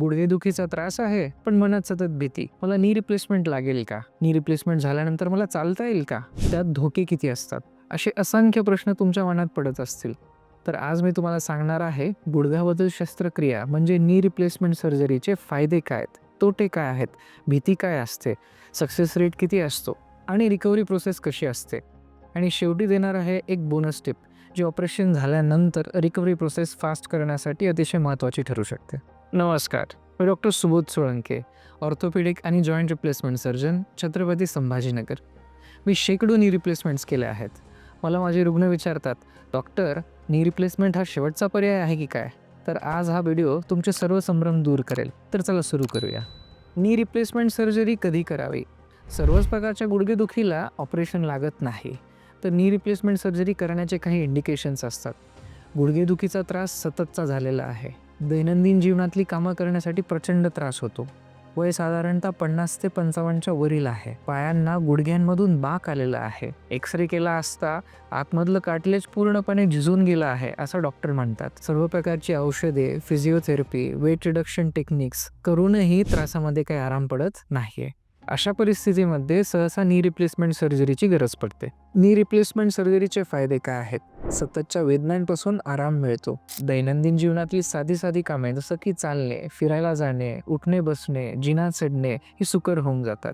गुडघेदुखीचा त्रास आहे पण मनात सतत भीती. मला नी रिप्लेसमेंट लागेल का? नी रिप्लेसमेंट झाल्यानंतर मला चालता येईल का? त्यात धोके किती असतात? असे असंख्य प्रश्न तुमच्या मनात पडत असतील. तर आज मी तुम्हाला सांगणार आहे गुडघ्याबद्दल शस्त्रक्रिया म्हणजे नी रिप्लेसमेंट सर्जरीचे फायदे काय आहेत? तोटे काय आहेत? भीती काय असते? सक्सेस रेट किती असतो? आणि रिकव्हरी प्रोसेस कशी असते? आणि शेवटी देणार आहे एक बोनस टिप जी ऑपरेशन झाल्यानंतर रिकव्हरी प्रोसेस फास्ट करण्यासाठी अतिशय महत्त्वाची ठरू शकते. नमस्कार. मी डॉक्टर सुबोध सोळंके ऑर्थोपेडिक आणि joint replacement surgeon Chhatrapati Sambhajinagar. मी शेकडो नी रिप्लेसमेंट्स केले आहेत. मला माझे रुग्ण विचारतात डॉक्टर नी रिप्लेसमेंट हा शेवटचा पर्याय आहे की काय? तर आज हा व्हिडिओ तुमचे सर्व संभ्रम दूर करेल. तर चला सुरू करूया. नी रिप्लेसमेंट सर्जरी कधी करावी? सर्वच प्रकारच्या गुडघेदुखीला ऑपरेशन लागत नाही. तर नी रिप्लेसमेंट सर्जरी करण्याचे काही इंडिकेशन्स असतात. गुडघेदुखीचा त्रास सततचा झालेला आहे. दैनंदिन जीवनातली कामं करण्यासाठी प्रचंड त्रास होतो. वय साधारणतः पन्नास ते पंचावन्नच्या वरील आहे. पायांना गुडघ्यांमधून बाक आलेला आहे. एक्सरे केला असता आतमधलं कार्टिलेज पूर्णपणे झिजून गेलं आहे असं डॉक्टर म्हणतात. सर्व प्रकारची औषधे फिजिओथेरपी वेट रिडक्शन टेक्निक्स करूनही त्रासामध्ये काही आराम पडत नाहीये. अशा परिस्थितीमध्ये सहसा नी रिप्लेसमेंट सर्जरीची गरज पडते. नी रिप्लेसमेंट सर्जरीचे फायदे काय आहेत? सततच्या वेदनांपासून आराम मिळतो. दैनंदिन जीवनातली साधी साधी कामे जसं की चालणे फिरायला जाणे उठणे बसणे जिना चढणे ही सुकर होऊन जातात.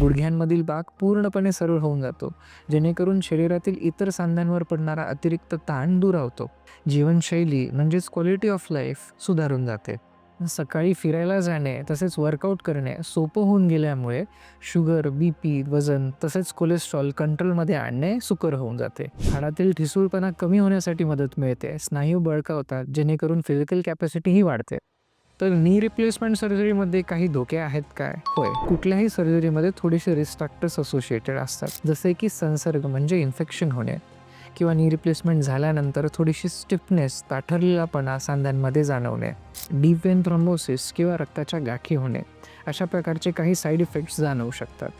गुडघ्यांमधील बाग पूर्णपणे सरळ होऊन जातो. जेणेकरून शरीरातील इतर सांध्यांवर पडणारा अतिरिक्त ताण दुरावतो जीवनशैली म्हणजेच क्वालिटी ऑफ लाईफ सुधारून जाते. सकाळी फिरायला जाणे तसेच वर्कआउट करणे सोपं होऊन गेल्यामुळे शुगर बी पी वजन तसेच कोलेस्ट्रॉल कंट्रोलमध्ये आणणे सुकर होऊन जाते. हाडातील ठिसूळपणा कमी होण्यासाठी मदत मिळते. स्नायू बळकावतात जेणेकरून फिजिकल कॅपॅसिटीही वाढते. तर नी रिप्लेसमेंट सर्जरीमध्ये काही धोके आहेत काय? होय. कुठल्याही सर्जरीमध्ये थोडेसे रिस्क फॅक्टर्स असोसिएटेड असतात. जसे की संसर्ग म्हणजे इन्फेक्शन होणे. किंवा नी रिप्लेसमेंट झाल्यानंतर थोडीशी स्टिफनेस ताठरलेलापणा सांध्यांमध्ये जाणवणे डीप वेन थ्रोम्बोसिस किंवा रक्ताच्या गाठी होणे अशा प्रकारचे काही साईड इफेक्ट्स जाणवू शकतात.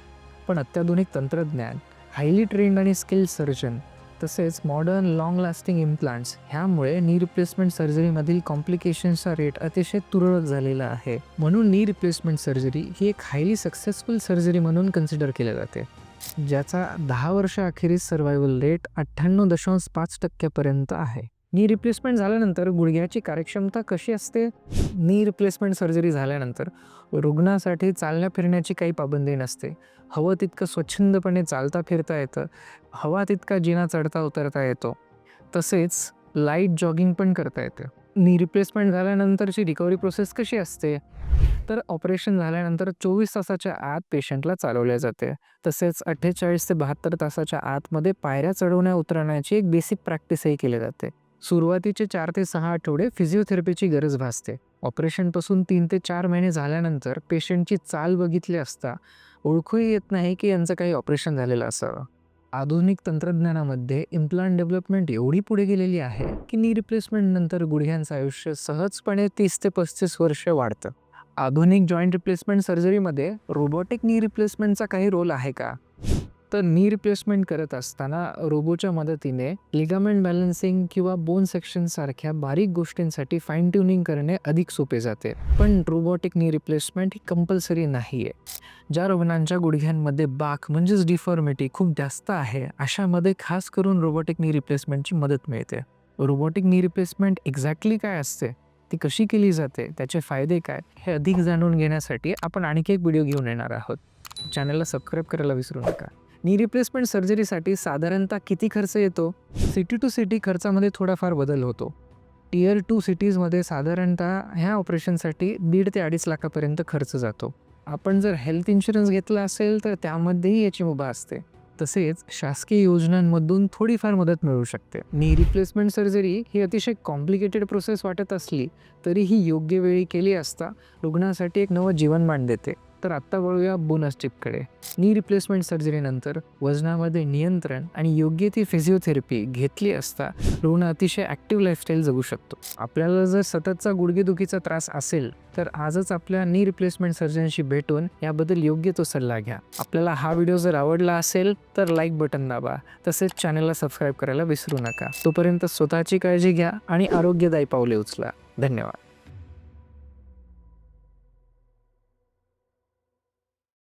पण अत्याधुनिक तंत्रज्ञान हायली ट्रेंड आणि स्किल सर्जन तसेच मॉडर्न लाँग लास्टिंग इम्प्लांट्स ह्यामुळे नी रिप्लेसमेंट सर्जरीमधील कॉम्प्लिकेशनचा रेट अतिशय तुरळक झालेला आहे. म्हणून नी रिप्लेसमेंट सर्जरी ही एक हायली सक्सेसफुल सर्जरी म्हणून कन्सिडर केली जाते. ज्याचा दहा वर्ष अखेरीस सर्वायवल रेट अठ्ठ्याण्णव दशांश पाच टक्क्यापर्यंत आहे. नी रिप्लेसमेंट झाल्यानंतर गुडघ्याची कार्यक्षमता कशी असते? नी रिप्लेसमेंट सर्जरी झाल्यानंतर रुग्णासाठी चालण्या फिरण्याची काही पाबंदी नसते. हवं तितकं स्वच्छंदपणे चालता फिरता येतं. हवा तितका जिना चढता उतरता येतो. तसेच लाइट जॉगिंग पण करता येतं. नी रिप्लेसमेंट झाल्यानंतरची रिकव्हरी प्रोसेस कशी असते? तर ऑपरेशन झाल्यानंतर चोवीस तासाच्या आत पेशंटला चालवल्या जाते. तसेच अठ्ठेचाळीस ते बहात्तर तासाच्या आतमध्ये पायऱ्या चढवण्या उतरण्याची एक बेसिक प्रॅक्टिसही केली जाते. सुरुवातीचे चार ते सहा आठवडे फिजिओथेरपीची गरज भासते. ऑपरेशनपासून तीन ते चार महिने झाल्यानंतर पेशंटची चाल बघितली असता ओळखूही येत नाही की यांचं काही ऑपरेशन झालेलं असावं. आधुनिक तंत्रज्ञानामध्ये इम्प्लांट डेव्हलपमेंट एवढी पुढे गेलेली आहे की नी रिप्लेसमेंट नंतर गुडघ्यांचं आयुष्य सहजपणे तीस ते पस्तीस वर्ष वाढतं. आधुनिक जॉईंट रिप्लेसमेंट सर्जरीमध्ये रोबोटिक नी रिप्लेसमेंटचा काही रोल आहे का? तर नी रिप्लेसमेंट करत असताना रोबोच्या मदतीने लिगामेंट बॅलन्सिंग किंवा बोन सेक्शन सारख्या बारीक गोष्टींसाठी फाईन ट्युनिंग करणे अधिक सोपे जाते. पण रोबोटिक नी रिप्लेसमेंट ही कंपल्सरी नाही आहे ज्या रुग्णांच्या गुडघ्यांमध्ये बाक म्हणजेच डिफॉर्मिटी खूप जास्त आहे अशामध्ये खास करून रोबोटिक नी रिप्लेसमेंटची मदत मिळते. रोबोटिक नी रिप्लेसमेंट एक्झॅक्टली काय असते? ती कशी केली जाते? त्याचे फायदे काय? हे अधिक जाणून घेण्यासाठी आपण आणखी एक व्हिडिओ घेऊन येणार आहोत. चॅनलला सबस्क्राईब करायला विसरू नका. नी रिप्लेसमेंट सर्जरीसाठी साधारणतः किती खर्च येतो? सिटी टू सिटी खर्चामध्ये थोडाफार बदल होतो. टीयर टू सिटीजमध्ये साधारणतः ह्या ऑपरेशनसाठी दीड ते अडीच लाखापर्यंत खर्च जातो. आपण जर हेल्थ इन्शुरन्स घेतला असेल तर त्यामध्येही याची मुभा असते. तसेच शासकीय योजनांमधून थोडीफार मदत मिळू शकते. नी रिप्लेसमेंट सर्जरी ही अतिशय कॉम्प्लिकेटेड प्रोसेस वाटत असली तरी ही योग्य वेळी केली असता रुग्णासाठी एक नवं जीवनमान देते. तर आत्ता वळूया बोनस टिपकडे नी रिप्लेसमेंट सर्जरीनंतर वजनामध्ये नियंत्रण आणि योग्य ती फिजिओथेरपी घेतली असता रुग्ण अतिशय ॲक्टिव्ह लाईफस्टाईल जगू शकतो. आपल्याला जर सततचा गुडघेदुखीचा त्रास असेल तर आजच आपल्या नी रिप्लेसमेंट सर्जनशी भेटून याबद्दल योग्य तो सल्ला घ्या. आपल्याला हा व्हिडिओ जर आवडला असेल तर लाईक बटन दाबा. तसेच चॅनलला सबस्क्राईब करायला विसरू नका. तोपर्यंत स्वतःची काळजी घ्या आणि आरोग्यदायी पावले उचला. धन्यवाद.